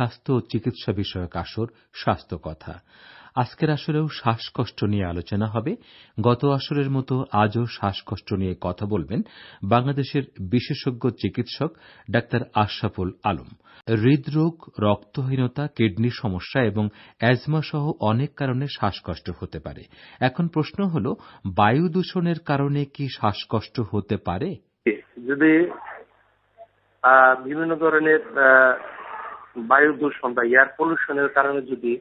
স্বাস্থ্য ও চিকিৎসা বিষয়ক আসর, স্বাস্থ্য কথা। আজকের আসরেও শ্বাসকষ্ট নিয়ে আলোচনা হবে। গত আসরের মতো আজও শ্বাসকষ্ট নিয়ে কথা বলবেন বাংলাদেশের বিশেষজ্ঞ চিকিৎসক ডাক্তার আশরাফুল আলম। হৃদরোগ, রক্তহীনতা, কিডনি সমস্যা এবং অ্যাজমা সহ অনেক কারণে শ্বাসকষ্ট হতে পারে। এখন প্রশ্ন হল, বায়ু দূষণের কারণে কি শ্বাসকষ্ট হতে পারে? যদি বিভিন্ন ধরনের বায়ু দূষণ বা এয়ার পলিউশনের কারণে যদি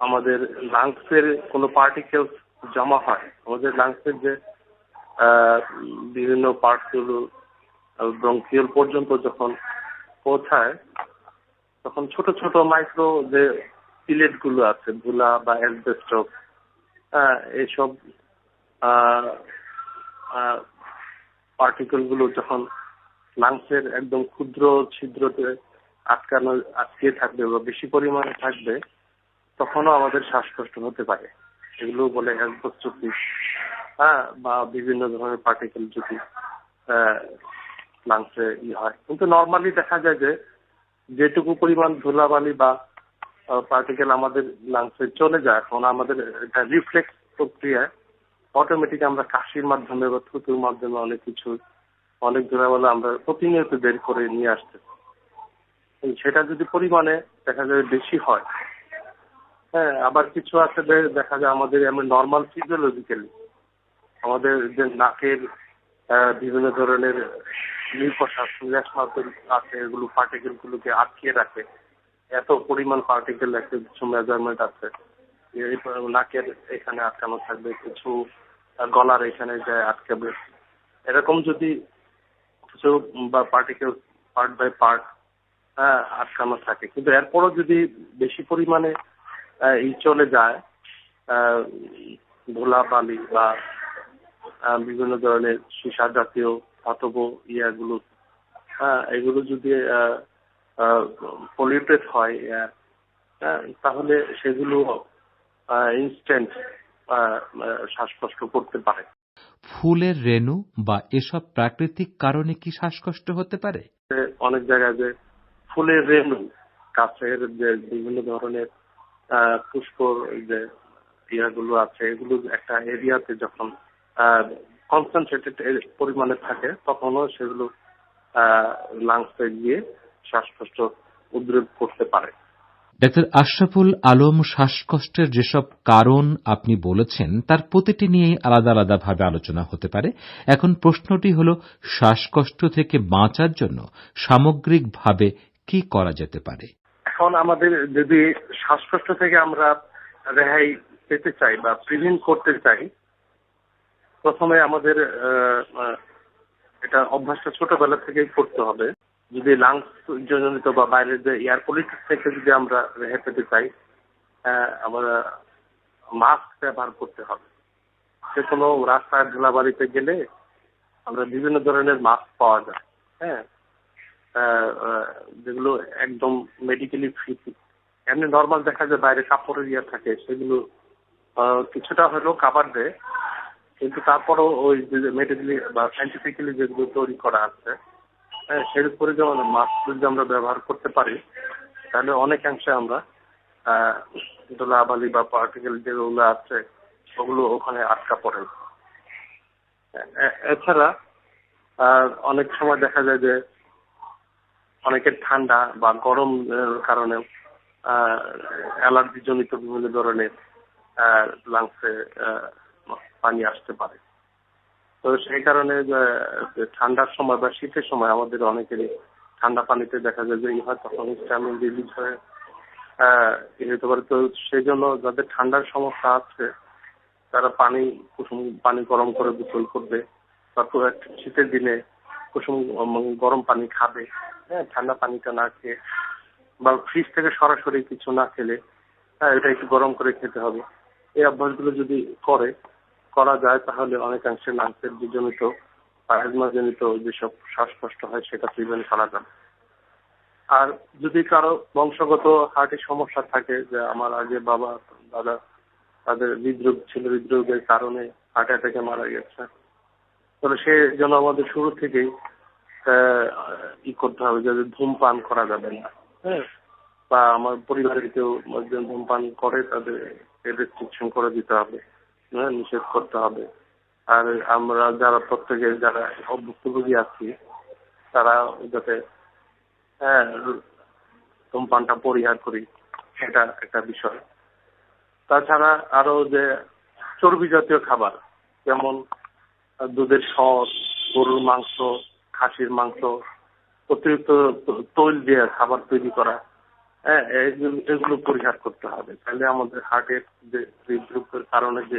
আমাদের লাংসের কোনো পার্টিকেলস জমা হয়, আমাদের লাংসের যে বিভিন্ন পার্টগুলো ব্রঙ্কিওল পর্যন্ত যখন পৌঁছায়, তখন ছোট ছোট মাইক্রো যে সিলেটগুলো আছে ধুলা বা অ্যাসবেস্টক এইসব পার্টিকেলগুলো যখন লাংসের একদম ক্ষুদ্র ছিদ্রতে আটকানো, আটকে থাকবে বা বেশি পরিমাণে থাকবে, তখনও আমাদের শ্বাসকষ্ট হতে পারে। এগুলো বলে অ্যাসবেস্টোসিস হ্যাঁ বা বিভিন্ন ধরনের পার্টিকেল যদি লাংসে ই হয়। কিন্তু নর্মালি দেখা যায় যে, যেটুকু পরিমাণ ধুলাবালি বা পার্টিকেল আমাদের লাংসে চলে যায়, তখন আমাদের এটা রিফ্লেক্স প্রক্রিয়ায় অটোমেটিক আমরা কাশির মাধ্যমে বা থুতুর মাধ্যমে অনেক কিছু অনেক ধুলাবালি আমরা প্রতিনিয়ত বের করে নিয়ে আসতে। সেটা যদি পরিমাণে দেখা যায় বেশি হয়। হ্যাঁ আবার কিছু আছে দেখা যায় আমাদের এমন নর্মাল ফিজিওলজিক্যালি আমাদের যে নাকের বিভিন্ন ধরনের আছে, এগুলো পার্টিকেল গুলোকে আটকিয়ে রাখে। এত পরিমাণ পার্টিকেল একটা কিছু মেজারমেন্ট আছে। নাকের এখানে আটকানো থাকবে, কিছু গলার এখানে যায় আটকাবে। এরকম যদি কিছু বা পার্টিকেল পার্ট বাই পার্ট আটকানো থাকে। কিন্তু এরপরও যদি বেশি পরিমাণে ই চলে যায় ধুলা বালি বা বিভিন্ন ধরনের সীসা জাতীয় ধাতব ইয়াগুলো হ্যাঁ এগুলো যদি পলিউটেড হয় তাহলে সেগুলো ইনস্ট্যান্ট শ্বাসকষ্ট করতে পারে। ফুলের রেণু বা এসব প্রাকৃতিক কারণে কি শ্বাসকষ্ট হতে পারে? অনেক জায়গায় যে ফুলের রেণু, গাছের যে বিভিন্ন ধরনের পুষ্পর যে ইয়াগুলো আছে, এগুলো একটা এরিয়াতে যখন কনসেন্ট্রেটেড পরিমাণে থাকে, তখনও সেগুলো লাংসে গিয়ে শ্বাসকষ্ট উদ্রেক করতে পারে। ডাক্তার আশরাফুল আলম শ্বাসকষ্টের যেসব কারণ আপনি বলেছেন, তার প্রতিটি নিয়েই আলাদা আলাদাভাবে আলোচনা হতে পারে। এখন প্রশ্নটি হল, শ্বাসকষ্ট থেকে বাঁচার জন্য সামগ্রিকভাবে কি করা যেতে পারে? এখন আমাদের যদি শ্বাসকষ্ট থেকে আমরা রেহাই পেতে চাই বা প্রিভেন্ট করতে চাই, প্রথমে আমাদের এটা অভ্যাসটা ছোটবেলা থেকেই করতে হবে। যদি লাংস জনিত বা বাইরের যে এয়ার পলিউশন থেকে যদি আমরা রেহাই পেতে চাই আমরা মাস্ক ব্যবহার করতে হবে। যে কোনো রাস্তায় ধুলাবাড়িতে গেলে আমরা বিভিন্ন ধরনের মাস্ক পাওয়া যায় হ্যাঁ? যেগুলো একদম মেডিকেলি ফ্রি এমনি নর্মাল দেখা যায় বাইরে কাপড়ের ইয়ে থাকে, সেগুলো কিছুটা হলেও কাবার দেয়। কিন্তু তারপরও ওই মেডিকেলি বা সাইন্টিফিক্যালি যেগুলো তৈরি করা আছে হ্যাঁ উপরে যেমন মাস্ক যদি আমরা ব্যবহার করতে পারি, তাহলে অনেকাংশে আমরা ধুলাবালি বা পার্টিকেল যেগুলো আছে, ওগুলো ওখানে আটকা পড়ে। এছাড়া অনেক সময় দেখা যায় যে, অনেকের ঠান্ডা বা গরম কারণে অ্যালার্জি জনিত বিভিন্ন ধরনের লাংসে পানি আসতে পারে। তো সেই কারণে ঠান্ডার সময় বা শীতের সময় আমাদের অনেকেরই ঠান্ডা পানিতে দেখা যায় যে ই হয়, তখন স্ট্যামিন রিলিজ হয়ে। হতে পারে তো সেই জন্য যাদের ঠান্ডার সমস্যা আছে, তারা পানি, কুসুম পানি গরম করে গোসল করবে, বা শীতের দিনে কুসুম গরম পানি খাবে। হ্যাঁ ঠান্ডা পানিটা না খেয়ে, বা ফ্রিজ থেকে সরাসরি কিছু না খেলে হ্যাঁ এটা একটু গরম করে খেতে হবে। এই অভ্যাসগুলো যদি করে করা যায় তাহলে অনেকাংশে লাংসের জনিত বা জনিত যেসব শ্বাসকষ্ট হয় সেটা প্রিভেন্ট করা যাবে। আর যদি কারও বংশগত হার্টের সমস্যা থাকে যে আমার আগে বাবা দাদা তাদের হৃদরোগ ছিল হৃদরোগের কারণে হার্ট অ্যাটাকে মারা গেছে তাহলে সে যেন আমাদের শুরু থেকেই ই করতে হবে যে ধূমপান করা যাবে না। হ্যাঁ। বা আমার পরিবারের কেউ ধূমপান করে তাদের রেস্ট্রিকশন করে দিতে হবে। নিষেধ করতে হবে। আর আমরা যারা প্রত্যেকে যারা ভুক্তভোগী আছি, তারা যাতে হ্যাঁ ধূমপানটা পরিহার করি, সেটা একটা বিষয়। তাছাড়া আরও যে চর্বি জাতীয় খাবার, যেমন দুধের সস, গরুর মাংস, খাসির মাংস, অতিরিক্ত তৈল দিয়ে খাবার তৈরি করা হ্যাঁ এগুলো পরিহার করতে হবে। তাহলে আমাদের হার্টের যে হৃদরোগের কারণে যে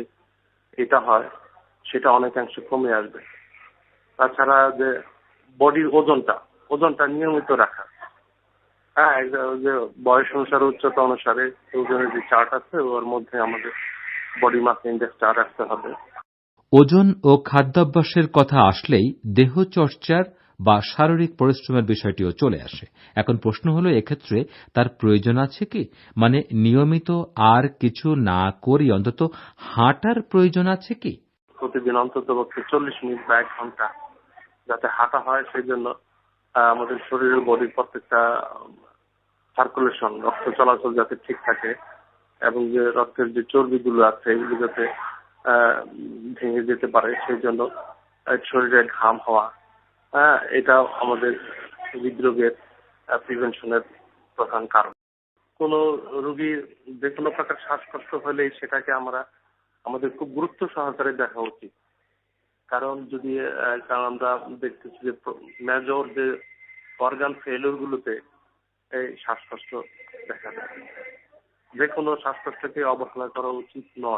এটা হয়, সেটা অনেকাংশে কমে আসবে। তাছাড়া যে বডির ওজনটা ওজনটা নিয়মিত রাখা। হ্যাঁ যে বয়স অনুসারে, উচ্চতা অনুসারে ওজনের যে চার্ট আছে, ওর মধ্যে আমাদের বডি মাস ইন্ডেক্সটা রাখতে হবে। ওজন ও খাদ্যাভ্যাসের কথা আসলেই দেহচর্চার বা শারীরিক পরিশ্রমের বিষয়টিও চলে আসে। এখন প্রশ্ন হলো, এক্ষেত্রে তার প্রয়োজন আছে কি? মানে নিয়মিত আর কিছু না করি অন্তত হাঁটার প্রয়োজন আছে কি? প্রতিদিন অন্তত পক্ষে চল্লিশ মিনিট বা এক ঘণ্টা যাতে হাঁটা হয়, সেই জন্য আমাদের শরীরের বডির প্রত্যেকটা সার্কুলেশন রক্ত চলাচল যাতে ঠিক থাকে এবং যে রক্তের যে চর্বিগুলো আছে, এগুলো যাতে ভেঙে যেতে পারে, সেই জন্য শরীরে ঘাম হওয়া হ্যাঁ এটা আমাদের হৃদরোগের প্রিভেনশনের প্রধান কারণ। কোনো রোগীর যে কোনো প্রকার শ্বাসকষ্ট হলেই সেটাকে আমরা, আমাদের খুব গুরুত্ব সহকারে দেখা উচিত। কারণ যদি কারণ আমরা দেখতেছি যে মেজর যে অর্গান ফেলিওর গুলোতে এই শ্বাসকষ্ট দেখা যায়। যে কোনো শ্বাসকষ্টকে অবহেলা করা উচিত নয়।